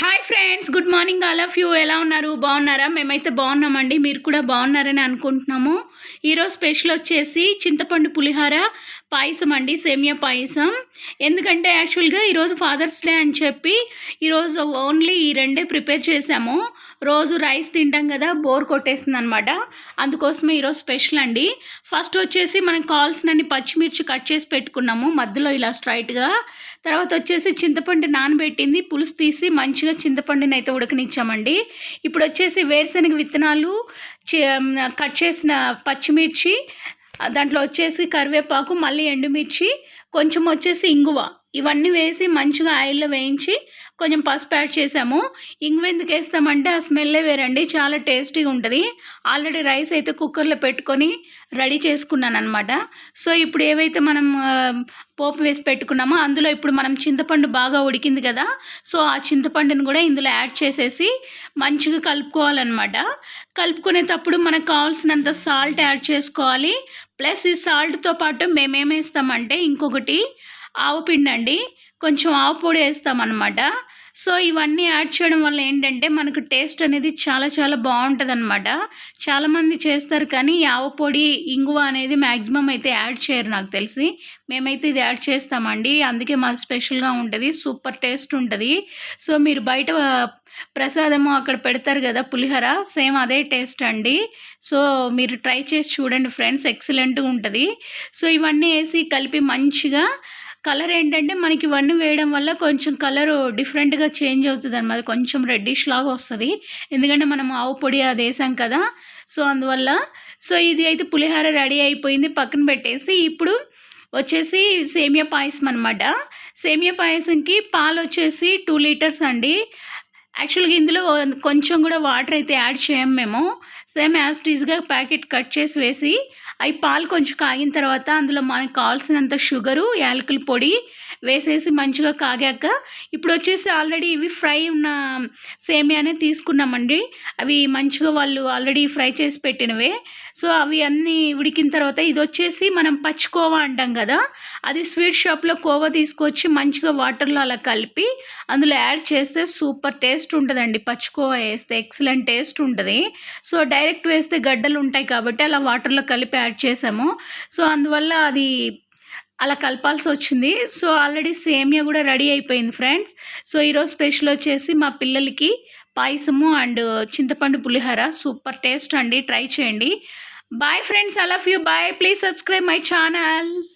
Hi friends good morning all of you ఎలా ఉన్నారు? బాగున్నారా? మేమైతే బాగున్నామండి. మీరు కూడా బాగున్నారని అనుకుంటున్నాము. ఈరోజు స్పెషల్ వచ్చేసి చింతపండు పులిహార పాయసం అండి సేమియా పాయసం. ఎందుకంటే యాక్చువల్గా ఈరోజు ఫాదర్స్ డే అని చెప్పి ఈరోజు ఓన్లీ ఈ రెండే ప్రిపేర్ చేసాము రోజు రైస్ తింటాం కదా బోర్ కొట్టేసింది అనమాట అందుకోసమే ఈరోజు స్పెషల్ అండి. ఫస్ట్ వచ్చేసి మనకు కావాల్సినన్ని పచ్చిమిర్చి కట్ చేసి పెట్టుకున్నాము మధ్యలో ఇలా స్ట్రైట్గా తర్వాత వచ్చేసి చింతపండు నానబెట్టింది పులుసు తీసి మంచి మంచిగా చింతపండుని అయితే ఉడకనిచ్చామండి. ఇప్పుడు వచ్చేసి వేరుశనగ విత్తనాలు కట్ చేసిన పచ్చిమిర్చి దాంట్లో వచ్చేసి కరివేపాకు మళ్ళీ ఎండుమిర్చి కొంచెం వచ్చేసి ఇంగువ. ఇవన్నీ వేసి మంచిగా ఆయిల్లో వేయించి కొంచెం పసుపు యాడ్ చేసాము. ఇంగువ ఎందుకు వేస్తామంటే ఆ స్మెల్లే వేరండి. చాలా టేస్టీగా ఉంటుంది. ఆల్రెడీ రైస్ అయితే కుక్కర్లో పెట్టుకొని రెడీ చేసుకున్నాను అనమాట సో ఇప్పుడు ఏవైతే మనం పోపు వేసి పెట్టుకున్నామో అందులో ఇప్పుడు మనం చింతపండు బాగా ఉడికింది కదా సో ఆ చింతపండుని కూడా ఇందులో యాడ్ చేసేసి మంచిగా కలుపుకోవాలన్నమాట. కలుపుకునేటప్పుడు మనకు కావాల్సినంత సాల్ట్ యాడ్ చేసుకోవాలి. ప్లస్ ఈ సాల్ట్తో పాటు మేమేం వేస్తామంటే ఇంకొకటి ఆవు పిండి అండి కొంచెం ఆవు పొడి వేస్తామన్నమాట. సో ఇవన్నీ యాడ్ చేయడం వల్ల ఏంటంటే మనకు టేస్ట్ అనేది చాలా చాలా బాగుంటుంది అనమాట చాలామంది చేస్తారు కానీ ఈ ఆవు పొడి ఇంగువ అనేది మ్యాక్సిమం అయితే యాడ్ చేయరు నాకు తెలిసి. మేమైతే ఇది యాడ్ చేస్తామండి. అందుకే మాది స్పెషల్గా ఉంటుంది. సూపర్ టేస్ట్ ఉంటుంది. సో మీరు బయట ప్రసాదము అక్కడ పెడతారు కదా పులిహోర సేమ్ అదే టేస్ట్ అండి. సో మీరు ట్రై చేసి చూడండి ఫ్రెండ్స్. ఎక్సలెంట్గా ఉంటుంది. సో ఇవన్నీ వేసి కలిపి మంచిగా కలర్ ఏంటంటే మనకి ఇవన్నీ వేయడం వల్ల కొంచెం కలర్ డిఫరెంట్గా చేంజ్ అవుతుంది అనమాట కొంచెం రెడ్డిష్ లాగా వస్తుంది. ఎందుకంటే మనం ఆవు పొడి అది వేసాం కదా. సో అందువల్ల సో ఇది అయితే పులిహోర రెడీ అయిపోయింది. పక్కన పెట్టేసి ఇప్పుడు వచ్చేసి సేమియా పాయసం అనమాట సేమియా పాయసంకి పాలు వచ్చేసి టూ లీటర్స్ అండి. యాక్చువల్గా ఇందులో కొంచెం కూడా వాటర్ అయితే యాడ్ చేయం మేము. సేమ్ యాజ్ టీజ్గా ప్యాకెట్ కట్ చేసి వేసి అవి పాలు కొంచెం కాగిన తర్వాత అందులో మనకు కావాల్సినంత షుగరు యాలకుల పొడి వేసేసి మంచిగా కాగాక ఇప్పుడు వచ్చేసి ఆల్రెడీ ఇవి ఫ్రై ఉన్న సేమియానే తీసుకున్నామండి. అవి మంచిగా వాళ్ళు ఆల్రెడీ ఫ్రై చేసి పెట్టినవే. సో అవి అన్నీ ఉడికిన తర్వాత ఇది వచ్చేసి మనం పచ్చి కోవా అంటాం కదా అది స్వీట్ షాప్లో కోవా తీసుకొచ్చి మంచిగా వాటర్లో అలా కలిపి అందులో యాడ్ చేస్తే సూపర్ టేస్ట్ ఉంటుందండి. పచ్చి కోవా వేస్తే ఎక్సలెంట్ టేస్ట్ ఉంటుంది. సో డైరెక్ట్ వేస్తే గడ్డలు ఉంటాయి కాబట్టి అలా వాటర్లో కలిపి యాడ్ చేసాము. సో అందువల్ల అది అలా కలపాల్సి వచ్చింది సో ఆల్రెడీ సేమియా కూడా రెడీ అయిపోయింది ఫ్రెండ్స్. సో ఈరోజు స్పెషల్ వచ్చేసి మా పిల్లలకి పాయసము అండ్ చింతపండు పులిహోర. సూపర్ టేస్ట్ అండి. ట్రై చేయండి. Bye friends. I love you. Bye. Please subscribe my channel.